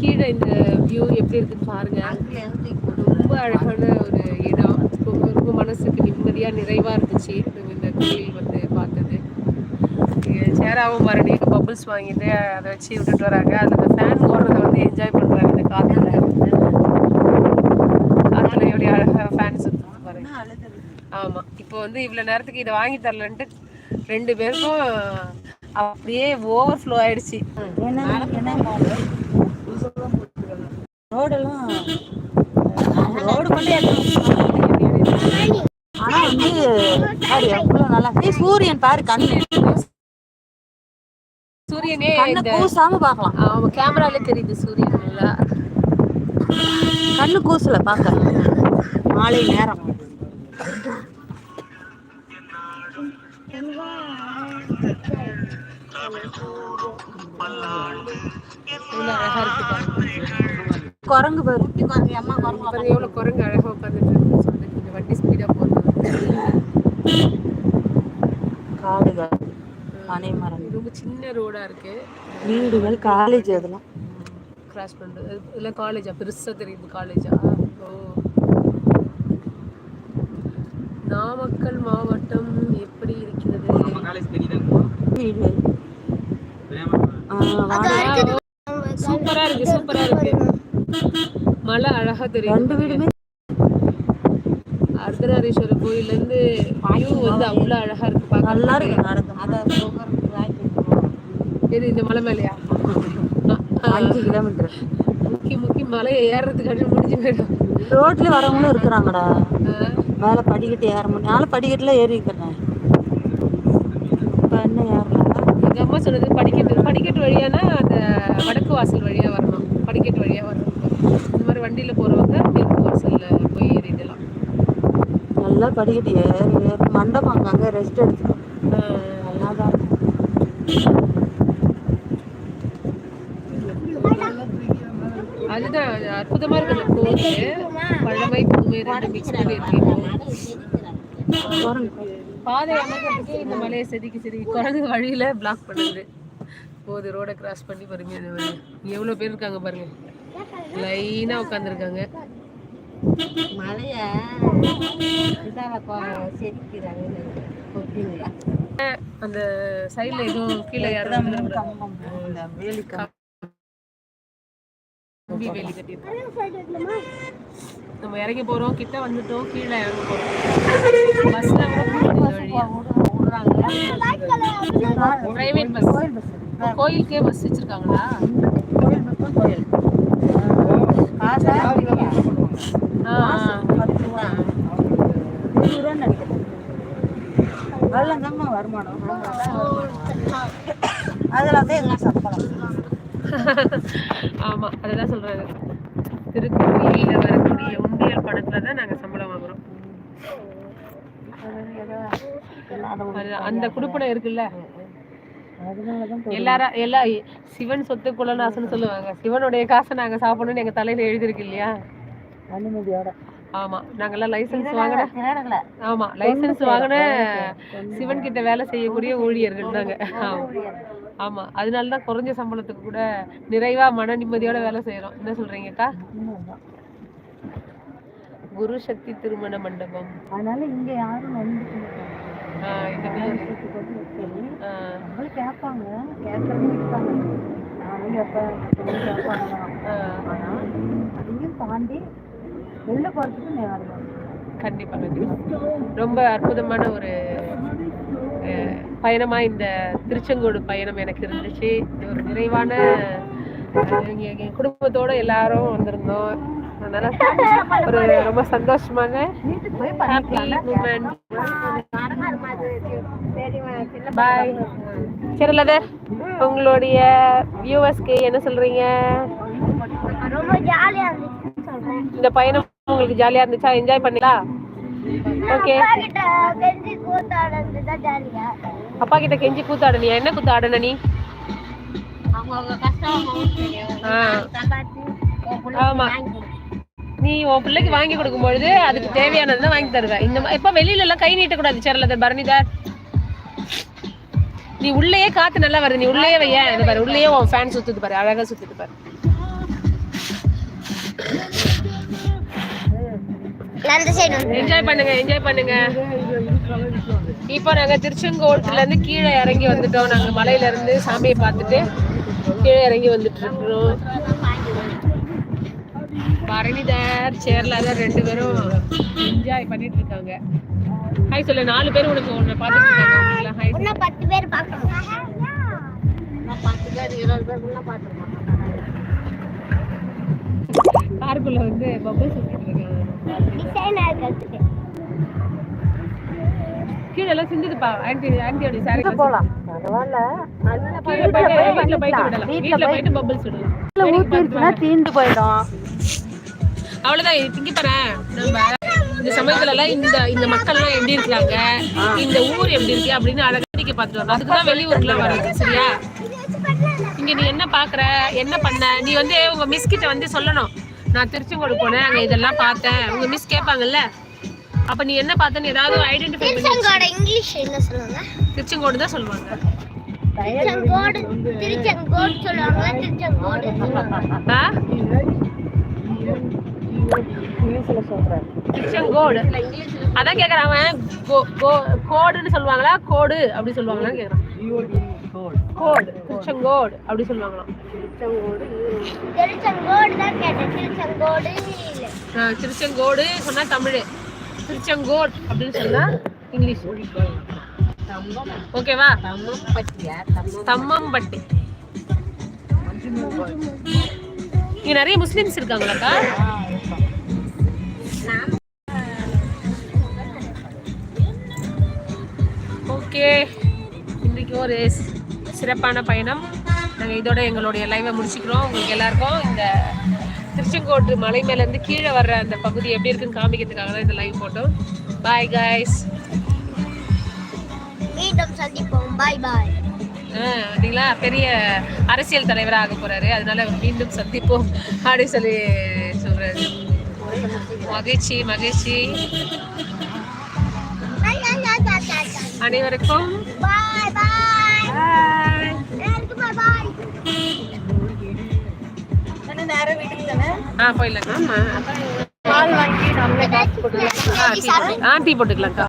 கீழே இந்த வியூ எப்படி இருக்குன்னு பாருங்க. ரொம்ப அழகான ஒரு இடம். ரொம்ப ரொம்ப மனசுக்கு நிம்மதியா நிறைவா இருந்துச்சு. இந்த- கோயில் வந்து பார்த்தது. சேராவும் மறுபடியும் பபிள்ஸ் வாங்கிட்டு அதை வச்சு விட்டுட்டு வராங்க. அந்த ஃபேன் ஓடுறதை வந்து என்ஜாய் பண்றாங்க இந்த காத்துல. காத்துல எப்படி அழகா ஃபேன் சுத்துது பாருங்க. ஆமா. இப்போ வந்து இவ்வளவு நேரத்துக்கு இதை வாங்கி தரலன்ட்டு ரெண்டு பேருக்கும் அப்படியே ஓவர் ஃப்ளோ ஆயிடுச்சு என்ன ரோடெல்லாம் ரோடு கொண்டு ஆனா வந்து பாரு எவ்வளவு நல்லா ஏய், சூரியன் பாரு கண்ணு. சூரியனே கண்ணை கூசாம பார்க்கலாம். அவன் கேமராலே தெரியுது சூரியன் நல்லா கண்ணு கூசல பார்க்க. மாலை நேரம். அழகா இருக்கு குரங்கு பாரு. குட்டி குரங்கு அம்மா குரங்கு பாருங்க எவ்வளவு குரங்கு அழகா உட்காந்துட்டு இருக்கு சொல்லிட்டு இந்த வண்டி ஸ்பீடா போகுது. காடுகள் பனை மரம். ரொம்ப சின்ன ரோடா இருக்கு. வீடுகள் காலேஜ் அதெல்லாம். கிராஸ் பண்றது. இல்ல காலேஜா பெருசா தெரியுது காலேஜா ஓ. நாமக்கல் மாவட்டம் எப்படி இருக்கிறது. சூப்பரா இருக்கு சூப்பரா இருக்கு. மலை அழகா தெரியுது. ரெண்டு வீடுமே அர்த்தநாரீஸ்வரர் கோயில்ல இருந்து வியூ வந்து அவ்வளவு அழகா இருக்கு பார்க்க நல்லா இருக்கு. நடந்து எது இந்த மலை மேலயா? அஞ்சு கிலோமீட்டர். முக்கி முக்கி மலையை ஏறுறதுக்காண்டி முடிஞ்சு போயிடும். ரோட்ல வரவங்களும் இருக்கிறாங்கடா. மேல படிக்கட்டு ஏற முடியும். நானும் படிக்கட்டுல ஏறி இருக்கிறேன் இப்ப என்ன ஏறல. எங்க அம்மா சொன்னது படிக்கட்டு படிக்கட்டு வழியானா அந்த வடக்கு வாசல் வழியா? நல்லா படிக்கட்டு ஏறி ஏறி மண்டபம் அங்க அங்க ரெஸ்ட் நல்லா தான். அதுதான் அது அற்புதமா இருக்கு கோயில் பழமை ரெண்டு மிக்ஸ் குரங்கு. பாதை அமைக்கிறதுக்கே இந்த மலையை செதுக்கி செதுக்கி குரங்கு வழியில பிளாக் பண்ணுது. போகுது ரோட கிராஸ் பண்ணி வருது எவ்வளவு பேர் இருக்காங்க பாருங்க. லைனா உட்காந்துருக்காங்க கொத்திங்களா? அந்த சைடுல எதுவும் கீழே யாரும் வேலி. கம்பி. நம்ம இறங்கி போறோம் கிட்ட வந்துட்டோம் கீழே இறங்க போறோம். பஸ்ல பிரைவேட் பஸ் கோயிலுக்கே பஸ் வச்சிருக்காங்களா கோயில் பக்கம் கோயில். காசா? ஆ, ஆ. பத்து ரூபா. இருபது ரூபான்னு நினைக்கிறேன். அதெல்லாம் தாம்மா வருமானம். அதுல தான் எல்லாம் சம்பளம் ஆமா அதுதான் சொல்றாங்க திருக்கோயில்ல வரக்கூடிய உண்டியல் பணத்துல தான் நாங்க சம்பளம் வாங்குறோம். அந்த குடுப்பனை இருக்குல்ல? எல்லாரும் எல்லா சிவன் சொத்து குலநாசன்னு சொல்லுவாங்க. சிவனுடைய காசை நாங்க சாப்பிடணும்னு எங்க தலையில எழுதிருக்கு இல்லையா? அனுமதியோட. ஆமா நாங்கெல்லாம் லைசென்ஸ் வாங்கின ஆமா லைசென்ஸ் வாங்கின சிவன் கிட்ட வேலை செய்யக்கூடிய ஊழியர்கள் தாங்க. ஆமா. ஆமா அதனால தான் குறைஞ்ச சம்பளத்துக்கு கூட நிறைவா மன நிம்மதியோட வேலை செய்யறோம் என்ன சொல்றீங்கக்கா? குரு சக்தி திருமண மண்டபம். அதனால இங்க யாரும் வந்துட்டு ஆஹ் இந்த பேரு. ஆஹ் நம்மளும் கேட்பாங்க. கேட்கறதும் கேட்பாங்க ஆஹ் ஆனா அதையும் தாண்டி வெளில போறதுக்கு நேரம் தான். கண்டிப்பா கண்டிப்பா ரொம்ப அற்புதமான ஒரு பயணமா இந்த திருச்செங்கோடு பயணம் எனக்கு இருந்துச்சு. ஒரு நிறைவான எங்க குடும்பத்தோட எல்லாரும் வந்திருந்தோம். அதனால ஒரு ரொம்ப சந்தோஷமான. பாய் சரி லதர் உங்களுடைய வியூவர்ஸ்க்கு என்ன சொல்றீங்க? ரொம்ப ஜாலியா இந்த பயணம் உங்களுக்கு ஜாலியா இருந்துச்சா? என்ஜாய் பண்ணீங்களா? ஓகே அப்பா கிட்ட கெஞ்சி கூத்தாடுறது தான் ஜாலியா அப்பா கிட்ட கெஞ்சி கூத்தாடுனியா? என்ன கூத்தாடுன நீ? ஆமா. நீ உன் பிள்ளைக்கு வாங்கி கொடுக்கும்பொழுது அதுக்கு தேவையானது தான் வாங்கி தருவேன் இந்த இப்ப வெளியில எல்லாம் கை நீட்டக்கூடாது சேரல பரணிதார்? நீ உள்ளேயே காத்து நல்லா வருது. நீ உள்ளேயே வையேன். பாரு உள்ளேயே உன் ஃபேன் சுத்துது பாரு அழகா சுத்துது பாரு. அந்த சைடு என்ஜாய் பண்ணுங்க என்ஜாய் பண்ணுங்க. இப்போ நாங்க திருச்செங்கோட்டுல இருந்து கீழே இறங்கி வந்துட்டோம். நாங்க மலையில இருந்து சாமியை பார்த்துட்டு கீழே இறங்கி வந்துட்டு இருக்கிறோம். பரணிதர் சேர்லாதர் ரெண்டு பேரும் என்ஜாய் பண்ணிட்டு இருக்காங்க. ஹாய் சொல்லு நாலு பேர் உனக்கு உன்னை பார்த்துட்டு இருக்காங்க. ஹாய் பத்து பேர் பார்க்கணும் பத்து பேர் இருபது பேர் உள்ள பார்த்துருக்கோம் காருக்குள்ள வந்து பப்பிள் சொல்லிட்டு டிசைனாக இருக்கிறதுக்கு கீழே எல்லாம் சிந்துதுப்பா ஆன்டி ஆன்டியோட சாரி போலாம் பரவாயில்ல கீழே போயிட்டு வீட்டுல போயிட்டு விடலாம். வீட்டுல போயிட்டு பபிள்ஸ் விடலாம் ஊத்திருச்சுன்னா தீந்து போயிடும். அவ்வளவுதான். இது திங்கி பாறேன். நம்ம இந்த இந்த இந்த மக்கள் எல்லாம் எப்படி இருக்காங்க? இந்த ஊர் எப்படி இருக்கு அப்படின்னு அழகாடிக்க பார்த்துட்டு வெளியூர்ல வர்றது சரியா? இங்க நீ என்ன பாக்குற என்ன பண்ண? நீ வந்து உங்க மிஸ் கிட்ட வந்து சொல்லணும். நான் திருச்செங்கோடு போனேன் அங்க இதெல்லாம் பார்த்தேன். உங்க மிஸ் கேட்பாங்கல்ல? அப்ப நீ என்ன பார்த்தேன்னு ஏதாவது ஐடென்டிஃபை திருச்செங்கோட இங்கிலீஷ் என்ன சொல்லுவாங்க? திருச்செங்கோடு தான் சொல்லுவாங்க. திருச்செங்கோடு திருச்செங்கோடு சொல்லுவாங்க திருச்செங்கோடு. ஆ? திருச்செங்கோடு. அதான் கேக்குறான் அவன். கோ- கோ- கோடுன்னு சொல்லுவாங்களா? கோடு அப்படி சொல்லுவாங்களான்னு கேக்குறான். கோடு. திருச்செங்கோடு. அப்படி சொல்லுவாங்களாம். திருச்செங்கோடு சொன்னா தமிழ். திருச்செங்கோட் அப்படின்னு சொன்னா இங்கிலீஷ். ஓகேவா? தம்மம்பட்டி. இங்க நிறைய முஸ்லிம்ஸ் இருக்காங்களாக்கா? ஓகே. இன்றைக்கு ஒரு சிறப்பான பயணம். நாங்கள் இதோட எங்களுடைய லைவை முடிச்சுக்கிறோம். உங்களுக்கு எல்லாருக்கும் இந்த திருச்செங்கோட்டு மலை மேலேருந்து கீழே வர்ற அந்த பகுதி எப்படி இருக்குன்னு காமிக்கிறதுக்காக தான் இந்த லைவ் போட்டோம். பாய் காய்ஸ் மீண்டும் சந்திப்போம். பாய் பாய் பார்த்தீங்களா பெரிய அரசியல் தலைவராக ஆக போறாரு. அதனால மீண்டும் சந்திப்போம் அப்படி சொல்லி சொல்றாரு. மகிழ்ச்சி மகிழ்ச்சி. அனைவருக்கும் பாய் பாய் பாய் எல்லாருக்கும் ஆ போயிடலாம். பால் வாங்கி நம்மளே காசு போட்டு ஆ டீ போட்டுக்கலாம்க்கா.